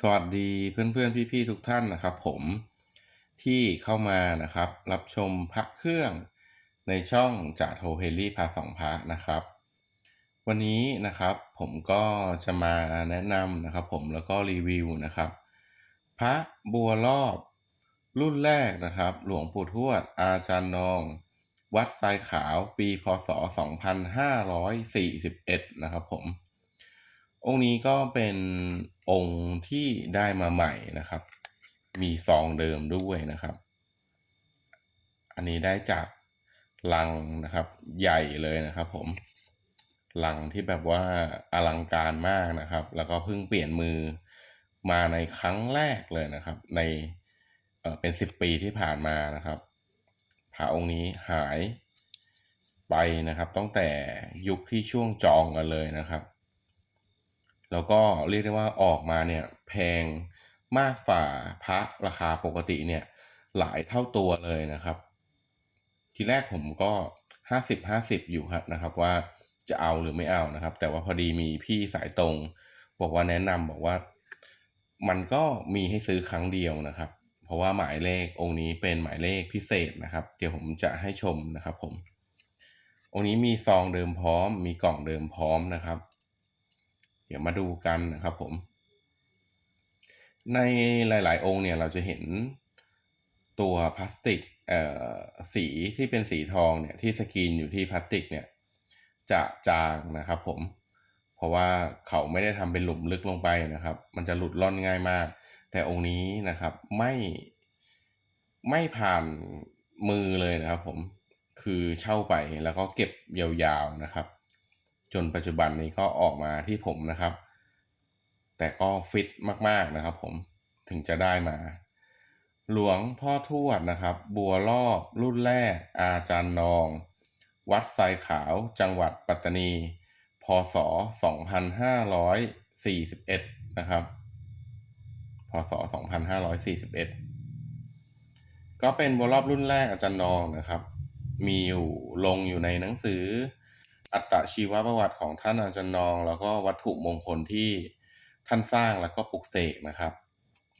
สวัสดีเพื่อนๆพี่ๆทุกท่านนะครับ ผมที่เข้ามานะครับ รับชมพระเครื่องในช่องจ่าโทเฮลี่พาสองพระนะครับ วันนี้นะครับผมก็จะมาแนะนำนะครับ ผมแล้วก็รีวิวนะครับ พระบัวรอบรุ่นแรกนะครับ หลวงปู่ทวด อาจารย์นอง วัดทรายขาวปีพศ 2541 นะครับผม องค์นี้ก็เป็นองค์ที่ได้มาใหม่นะครับ มีซองเดิมด้วยนะครับ อันนี้ได้จากลังนะครับ ใหญ่เลยนะครับ ผมลังที่แบบว่าอลังการมากนะครับ แล้วก็เพิ่งเปลี่ยนมือมาในครั้งแรกเลยนะครับ ในเออเป็นสิบปีที่ผ่านมานะครับพระองค์นี้หายไปนะครับตั้งแต่ยุคที่ช่วงจองกันเลยนะครับ แล้วก็เรียกได้ว่าออกมาเนี่ยแพงมากฝ่าพระราคาปกติเนี่ยหลายเท่าตัวเลยนะครับ ทีแรกผมก็ห้าสิบห้าสิบอยู่ครับนะครับว่าจะเอาหรือไม่เอานะครับ แต่ว่าพอดีมีพี่สายตรง บอกว่าแนะนำบอกว่า มันก็มีให้ซื้อครั้งเดียวนะครับ เพราะว่าหมายเลของค์นี้เป็นหมายเลขพิเศษนะครับ เดี๋ยวผมจะให้ชมนะครับผมองค์นี้มีซองเดิมพร้อม มีกล่องเดิมพร้อมนะครับ เดี๋ยวมาดูกันนะครับผม ในหลาย ๆ องค์เนี่ยเราจะเห็นตัวพลาสติกเอ่อสีที่เป็นสีทองเนี่ยที่สกรีนอยู่ที่พลาสติกเนี่ยจะจางนะครับผม เพราะว่าเขาไม่ได้ทำเป็นหลุมลึกลงไปนะครับ มันจะหลุดล่อนง่ายมาก แต่องค์นี้นะครับไม่ไม่ผ่านมือเลยนะครับผมคือเช่าไปแล้วก็เก็บยาวๆนะครับ จนปัจจุบันนี้ก็ออกมาที่ผมนะครับ แต่ก็ฟิตมากๆนะครับผมถึงจะได้มา หลวงพ่อทวดนะครับ บัวรอบรุ่นแรก อาจารย์นอง วัดทรายขาวจังหวัดปัตตานี พศ 2541 นะครับ พศ 2541 ก็เป็นบัวรอบรุ่นแรกอาจารย์นองนะครับ มีอยู่ลงอยู่ในหนังสือ อัตชีวประวัติของท่านอาจารย์นอง แล้วก็วัตถุมงคลที่ท่านสร้างแล้วก็ปลุกเสกนะครับ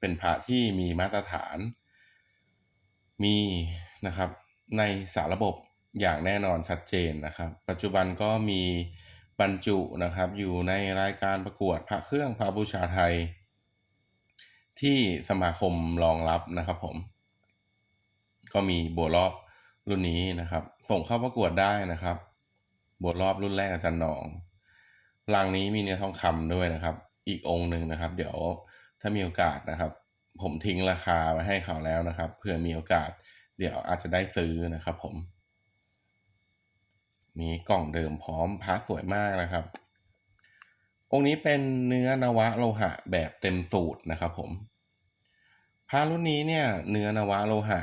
เป็นพระที่มีมาตรฐาน มีนะครับในสาระบบอย่างแน่นอนชัดเจนนะครับ ปัจจุบันก็มีบรรจุนะครับอยู่ในรายการประกวดพระเครื่องพระบูชาไทย ที่สมาคมรองรับนะครับผม ก็มีบัวรอบรุ่นนี้นะครับ ส่งเข้าประกวดได้นะครับ บัวรอบรุ่นแรกอาจารย์หนองรังนี้มีเนื้อทองคำด้วยนะครับ อีกองค์หนึ่งนะครับ เดี๋ยวถ้ามีโอกาสนะครับ ผมทิ้งราคาไว้ให้เขาแล้วนะครับเผื่อมีโอกาส เดี๋ยวอาจจะได้ซื้อนะครับ ผมมีกล่องเดิมพร้อมพระสวยมากนะครับ องค์นี้เป็นเนื้อนวะโลหะแบบเต็มสูตรนะครับ ผมพระรุ่นนี้เนี่ย เนื้อนวะโลหะ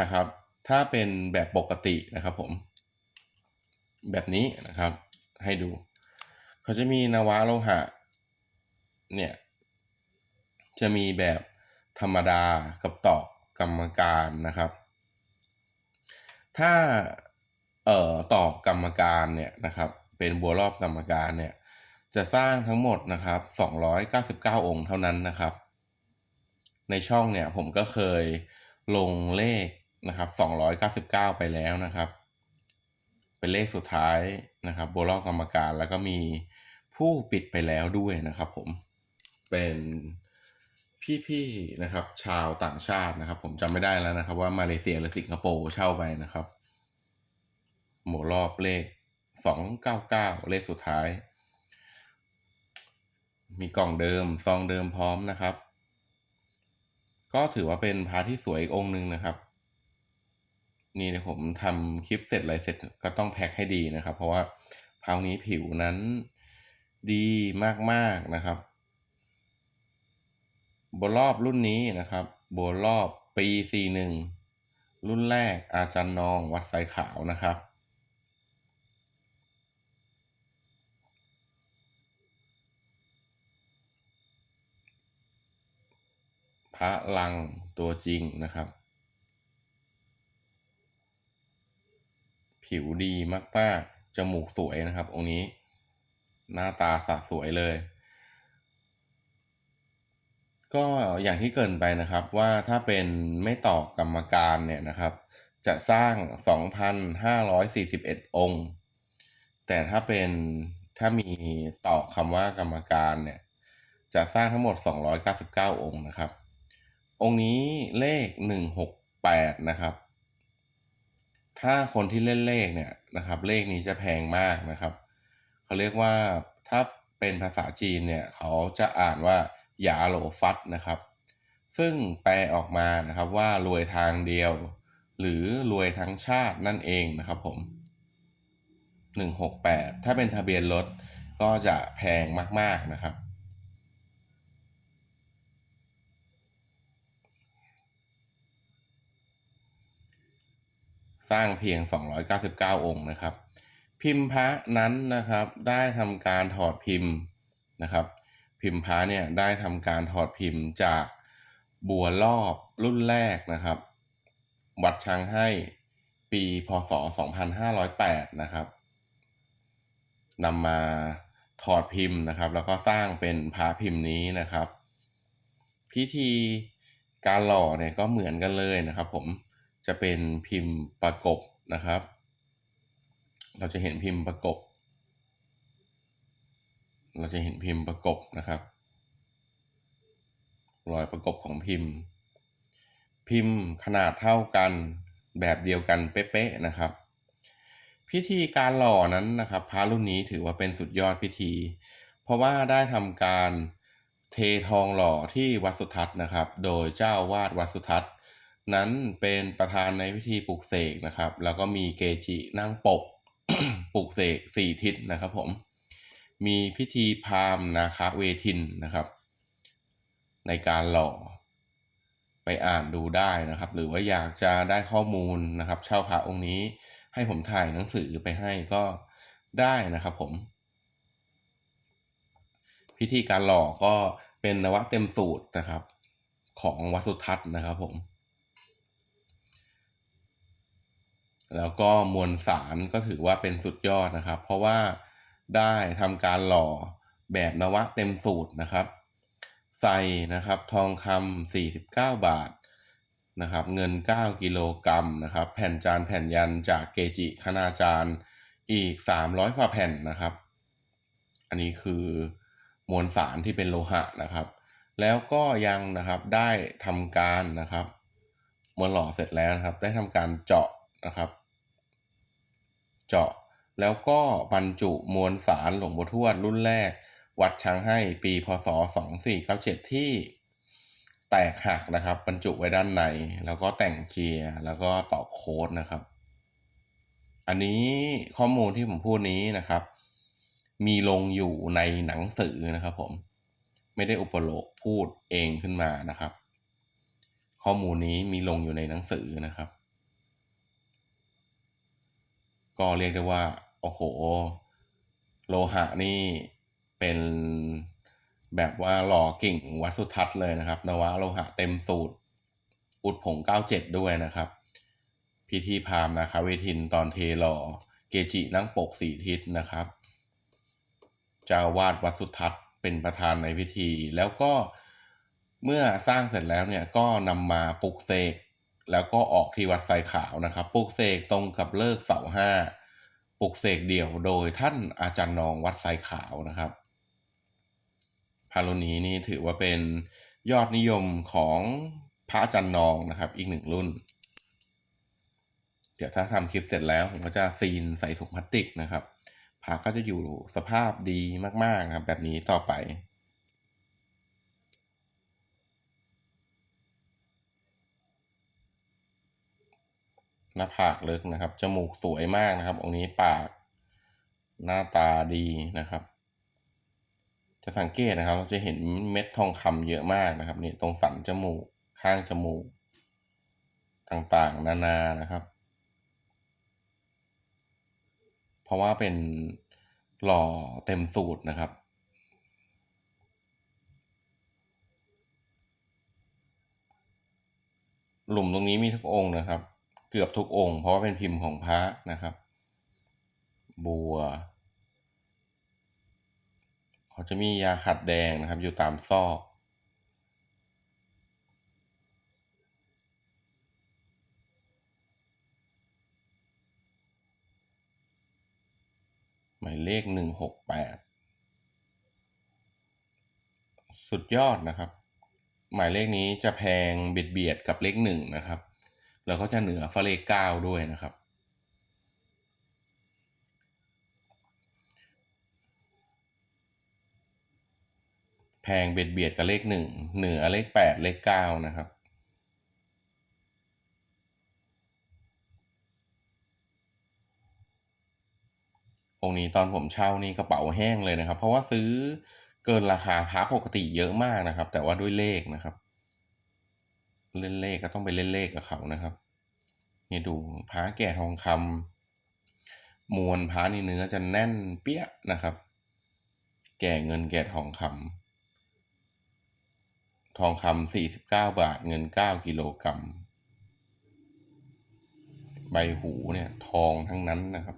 นะครับ ถ้าเป็นแบบปกตินะครับ ผม แบบนี้นะครับ ให้ดู เขาจะมีนวะโลหะ เนี่ย จะมีแบบธรรมดากับตอกกรรมการนะครับ ถ้าเอ่อตอกกรรมการเนี่ยนะครับ เป็นบัวรอบกรรมการเนี่ย จะสร้างทั้งหมดนะครับ 299 องค์เท่านั้นนะครับ ในช่องเนี่ยผมก็เคยลงเลขนะครับ 299 ไปแล้วนะครับ เป็นเลขสุดท้ายนะครับบัวรอบกรรมการแล้วก็มีผู้ปิดไปแล้วด้วยนะครับผมเป็นพี่ๆนะครับ ชาวต่างชาตินะครับ ผมจำไม่ได้แล้วนะครับ ว่ามาเลเซียหรือสิงคโปร์เช่าไปนะครับหมวรอบเลข299เก้าเก้าเลขสุดท้าย มีกล่องเดิมซองเดิมพร้อมนะครับ ก็ถือว่าเป็นพระที่สวยอีกองค์หนึ่งนะครับ นี่เดี๋ยวผมทำคลิปเสร็จอะไรเสร็จก็ต้องแพ็คให้ดีนะครับ เพราะว่าพาวนี้ผิวนั้นดีมากๆนะครับบัวรอบรุ่นนี้นะครับบัวรอบปี41รุ่นแรกอาจารย์นองวัดสายขาวนะครับ พระลังตัวจริงนะครับ ผิวดีมากๆจมูกสวยนะครับ องค์นี้ หน้าตาสะสวยเลย ก็อย่างที่เกินไปนะครับว่าถ้าเป็นไม่ต่อกรรมการเนี่ยนะครับ จะสร้าง 2,541 องค์ แต่ถ้าเป็นถ้ามีต่อคำว่ากรรมการเนี่ย จะสร้างทั้งหมด 299 องค์นะครับ องค์นี้เลข 168 นะครับ ถ้าคนที่เล่นเลขเนี่ยนะครับ เลขนี้จะแพงมากนะครับเขาเรียกว่าถ้าเป็นภาษาจีนเนี่ยเขาจะอ่านว่าหยาโหลฟัดนะครับ ซึ่งแปลออกมานะครับว่ารวยทางเดียว หรือรวยทั้งชาตินั่นเองนะครับผม 168 ถ้าเป็นทะเบียนรถก็จะแพงมากๆนะครับ สร้างเพียง 299 องค์นะครับ พิมพ์พระนั้นนะครับได้ทำการถอดพิมพ์นะครับ พิมพ์พระเนี่ยได้ทำการถอดพิมพ์จากบัวรอบรุ่นแรกนะครับ วัดช้างให้ปีพศ 2508 นะครับนำมาถอดพิมพ์นะครับ แล้วก็สร้างเป็นพระพิมพ์นี้นะครับ พิธีการหล่อเนี่ยก็เหมือนกันเลยนะครับผม จะเป็นพิมพ์ประกบนะครับ เราจะเห็นพิมพ์ประกบ เราจะเห็นพิมพ์ประกบนะครับ รอยประกบของพิมพ์ พิมพ์ขนาดเท่ากันแบบเดียวกันเป๊ะๆนะครับ พิธีการหล่อนั้นนะครับพระรุ่นนี้ถือว่าเป็นสุดยอดพิธี เพราะว่าได้ทำการเททองหล่อที่วัดสุทัศน์นะครับ โดยเจ้าวาดวัดสุทัศน์ นั้นเป็นประธานในพิธีปลุกเสกนะครับ แล้วก็มีเกจินั่งปกปลุกเสกสี่ทิศนะครับผม มีพิธีพราหมณ์นาคเวทินนะครับ ในการหล่อไปอ่านดูได้นะครับ หรือว่าอยากจะได้ข้อมูลนะครับ เช่าพระองค์นี้ให้ผมถ่ายหนังสือไปให้ก็ได้นะครับผม พิธีการหล่อก็เป็นนวะเต็มสูตรนะครับ ของวัสุทัศน์นะครับผม แล้วก็มวลสารก็ถือว่าเป็นสุดยอดนะครับ เพราะว่าได้ทำการหล่อแบบนวะเต็มสูตรนะครับ ใส่นะครับทองคำ49 บาทนะครับเงิน 9 กิโลกรัมนะครับ แผ่นจานแผ่นยันจากเกจิคณาจารย์อีก 300ฝ่าแผ่นนะครับ อันนี้คือมวลสารที่เป็นโลหะนะครับ แล้วก็ยังนะครับได้ทำการนะครับเมื่อหล่อเสร็จแล้วนะครับ ได้ทำการเจาะนะครับ เจาะ แล้วก็บรรจุมวลสารหลวงปู่ทวดรุ่นแรก วัดช้างให้ปีพศ 2497 ที่แตกหักนะครับ บรรจุไว้ด้านใน แล้วก็แต่งเกียร์แล้วก็ต่อโค้ดนะครับ อันนี้ข้อมูลที่ผมพูดนี้นะครับ มีลงอยู่ในหนังสือนะครับผมไม่ได้อุปโลกพูดเองขึ้นมานะครับ ข้อมูลนี้มีลงอยู่ในหนังสือนะครับ ก็เรียกได้ว่า โอ้โห โลหะนี่เป็นแบบว่าหล่อกิ่งวัดสุทัศน์เลยนะครับ นวะโลหะเต็มสูตร อุดผง 97 ด้วยนะครับ พิธีพามนะครับเวทินตอนเทหล่อเกจินั่งปกสีทิศนะครับเจ้าวาดวัดสุทัศน์เป็นประธานในพิธี แล้วก็เมื่อสร้างเสร็จแล้วเนี่ยก็นำมาปลุกเสก แล้วก็ออกที่วัดไซขาวนะครับปลุกเสกตรงกับเลิกเสาห้าปลุกเสกเดี่ยวโดยท่านอาจารย์นองวัดไซขาวนะครับพารุนี้นี่ถือว่าเป็นยอดนิยมของพระอาจารย์นองนะครับ อีกหนึ่งรุ่น เดี๋ยวถ้าทำคลิปเสร็จแล้วผมก็จะซีนใส่ถุงพลาสติกนะครับพระก็จะอยู่สภาพดีมากๆนะครับแบบนี้ต่อไป หน้าผากลึกนะครับ จมูกสวยมากนะครับ องค์นี้ปากหน้าตาดีนะครับ จะสังเกตนะครับ เราจะเห็นเม็ดทองคำเยอะมากนะครับนี่ตรงสันจมูกข้างจมูก ต่างๆ นานานะครับ เพราะว่าเป็นหล่อเต็มสูตรนะครับหลุมตรงนี้มีทุกองค์นะครับ เกือบทุกองค์ เพราะเป็นพิมพ์ของพระนะครับ บัวเขาจะมียาขัดแดงนะครับ อยู่ตามซอกหมายเลขหนึ่งหกแปดสุดยอดนะครับ หมายเลขนี้จะแพงเบียดเบียดกับเลขหนึ่งนะครับ แล้วก็จะเหนือฟาเลขเก้าด้วยนะครับ แพงเบียดเบียดกับเลขหนึ่งเหนือเลขแปดเลขเก้านะครับองค์นี้ตอนผมเช่านี่กระเป๋าแห้งเลยนะครับ เพราะว่าซื้อเกินราคาพระปกติเยอะมากนะครับ แต่ว่าด้วยเลขนะครับ เล่นเลขก็ต้องไปเล่นเลขกับเขานะครับนี่ดูพระแก่ทองคำมวลพระนี่เนื้อจะแน่นเปี้ยนะครับ แก่เงินแก่ทองคำทองคำสี่สิบเก้าบาท เงินเก้ากิโลกรัมใบหูเนี่ย ทองทั้งนั้นนะครับ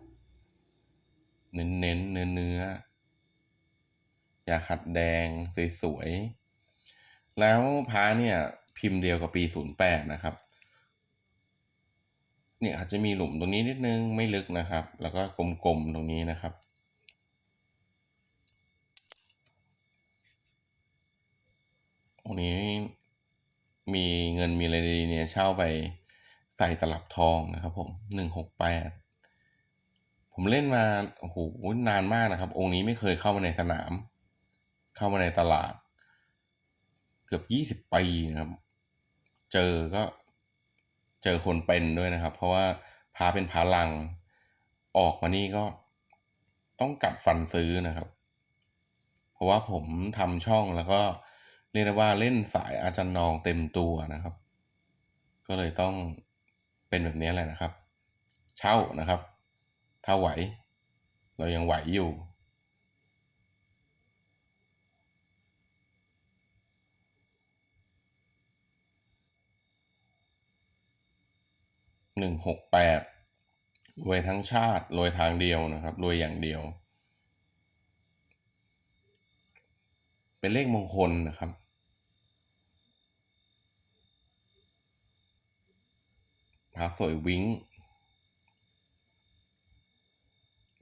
เน้นเน้นเนื้อเนื้อยาขัดแดงสวยๆแล้วพระเนี่ย พิมพ์เดียวกับปีศูนย์แปดนะครับ เนี่ยอาจจะมีหลุมตรงนี้นิดนึงไม่ลึกนะครับ แล้วก็กลมๆตรงนี้นะครับตรงนี้มีเงินมีอะไรดีเนี่ยเช่าไปใส่ตลับทองนะครับ ผมหนึ่งหกแปดผมเล่นมาโอ้โหนานมากนะครับ องค์นี้ไม่เคยเข้ามาในสนาม เข้ามาในตลาด เกือบยี่สิบปีนะครับ เจอก็เจอคนเป็นด้วยนะครับ เพราะว่าพาเป็นพาลังออกมานี่ก็ต้องกัดฟันซื้อนะครับ เพราะว่าผมทำช่องแล้วก็เรียกได้ว่าเล่นสายอาจารย์นองเต็มตัวนะครับ ก็เลยต้องเป็นแบบนี้แหละนะครับ เช่านะครับ ถ้าไหว เรายังไหวอยู่ หนึ่งหกแปดรวยทั้งชาติรวยทางเดียวนะครับรวยอย่างเดียว เป็นเลขมงคลนะครับ พาสวยวิ้ง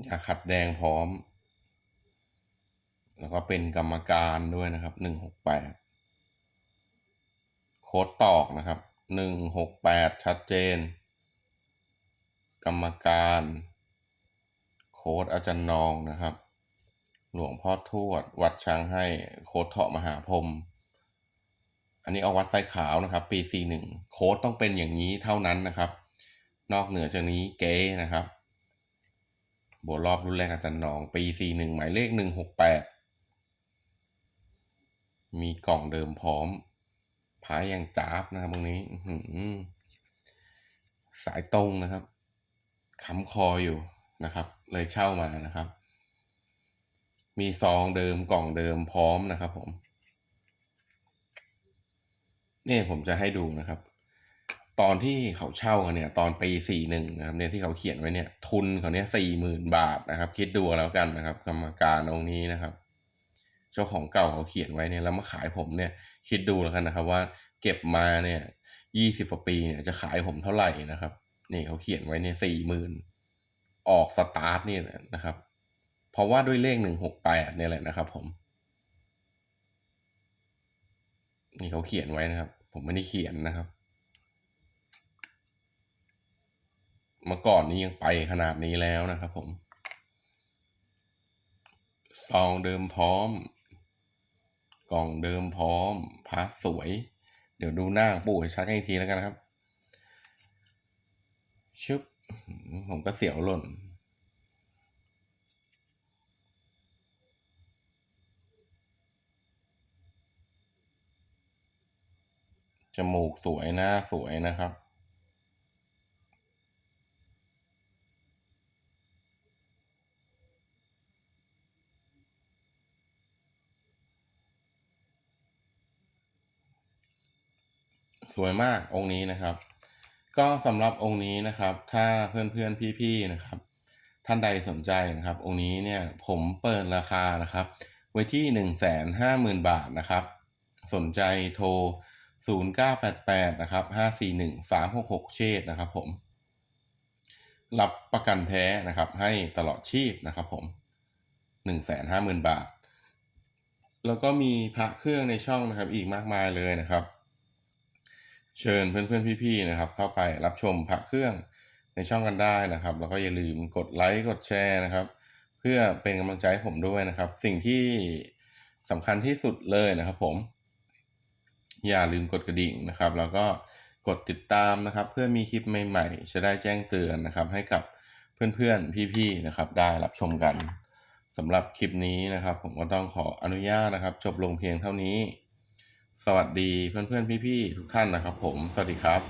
ยาขัดแดงพร้อม แล้วก็เป็นกรรมการด้วยนะครับหนึ่งหกแปดโค้ดตอกนะครับหนึ่งหกแปดชัดเจน กรรมการ โค้ดอาจารย์นองนะครับ หลวงพ่อทวด วัดช้างให้โค้ดเถาะมหาพรมอันนี้เอาวัดไซขาวนะครับ ปีสี่หนึ่งโค้ดต้องเป็นอย่างนี้เท่านั้นนะครับ นอกเหนือจากนี้เก๊นะครับบวรอบรุ่นแรกอาจารย์นอง ปีสี่หนึ่งหมายเลขหนึ่งหกแปดมีกล่องเดิมพร้อมพายอย่างจ้าบนะครับตรงนี้สายตรงนะครับ ค้ำคออยู่นะครับ เลยเช่ามานะครับ มีซองเดิมกล่องเดิมพร้อมนะครับ ผมนี่ผมจะให้ดูนะครับ ตอนที่เขาเช่ากันเนี่ย ตอนปีสี่หนึ่งนะครับ เนี่ยที่เขาเขียนไว้เนี่ย ทุนเขาเนี่ยสี่หมื่นบาทนะครับ คิดดูแล้วกันนะครับ กรรมการองค์นี้นะครับ เจ้าของเก่าเขาเขียนไว้เนี่ยแล้วมาขายผมเนี่ย คิดดูแล้วกันนะครับ ว่าเก็บมาเนี่ยยี่สิบกว่าปีเนี่ยจะขายผมเท่าไหร่นะครับ นี่เขาเขียนไว้เนี่ยสี่หมื่นออกสตาร์ทนี่นะครับ เพราะว่าด้วยเลขหนึ่งหกแปดเนี่ยแหละนะครับ ผม นี่เขาเขียนไว้นะครับ ผมไม่ได้เขียนนะครับ เมื่อก่อนนี้ยังไปขนาดนี้แล้วนะครับ ผมซองเดิมพร้อม กล่องเดิมพร้อมพระสวย เดี๋ยวดูหน้าปู่ชัดอีกทีแล้วกันนะครับ ชึบ ผมก็เสียวหล่น จมูกสวยหน้าสวยนะครับสวยมากองค์นี้นะครับ ก็สำหรับองค์นี้นะครับ ถ้าเพื่อนๆพี่ๆนะครับ ท่านใดสนใจนะครับ องค์นี้เนี่ยผมเปิดราคานะครับ ไว้ที่หนึ่งแสนห้าหมื่นบาทนะครับ สนใจโทรศูนย์เก้าแปดแปดนะครับห้าสี่หนึ่งสามหกหกเชษนะครับผม รับประกันแท้นะครับ ให้ตลอดชีพนะครับผม 150,000 บาท แล้วก็มีพระเครื่องในช่องนะครับ อีกมากมายเลยนะครับ เชิญเพื่อนๆพี่ๆนะครับ เข้าไปรับชมพระเครื่องในช่องกันได้นะครับ แล้วก็อย่าลืมกดไลค์กดแชร์นะครับ เพื่อเป็นกำลังใจให้ผมด้วยนะครับ สิ่งที่สำคัญที่สุดเลยนะครับ ผม อย่าลืมกดกระดิ่งนะครับ แล้วก็กดติดตามนะครับ เพื่อมีคลิปใหม่ๆ จะได้แจ้งเตือนนะครับ ให้กับเพื่อนๆพี่ๆนะครับ ได้รับชมกันสำหรับคลิปนี้นะครับ ผมก็ต้องขออนุญาตนะครับ จบลงเพียงเท่านี้ สวัสดีเพื่อนๆพี่ๆทุกท่านนะครับผม สวัสดีครับ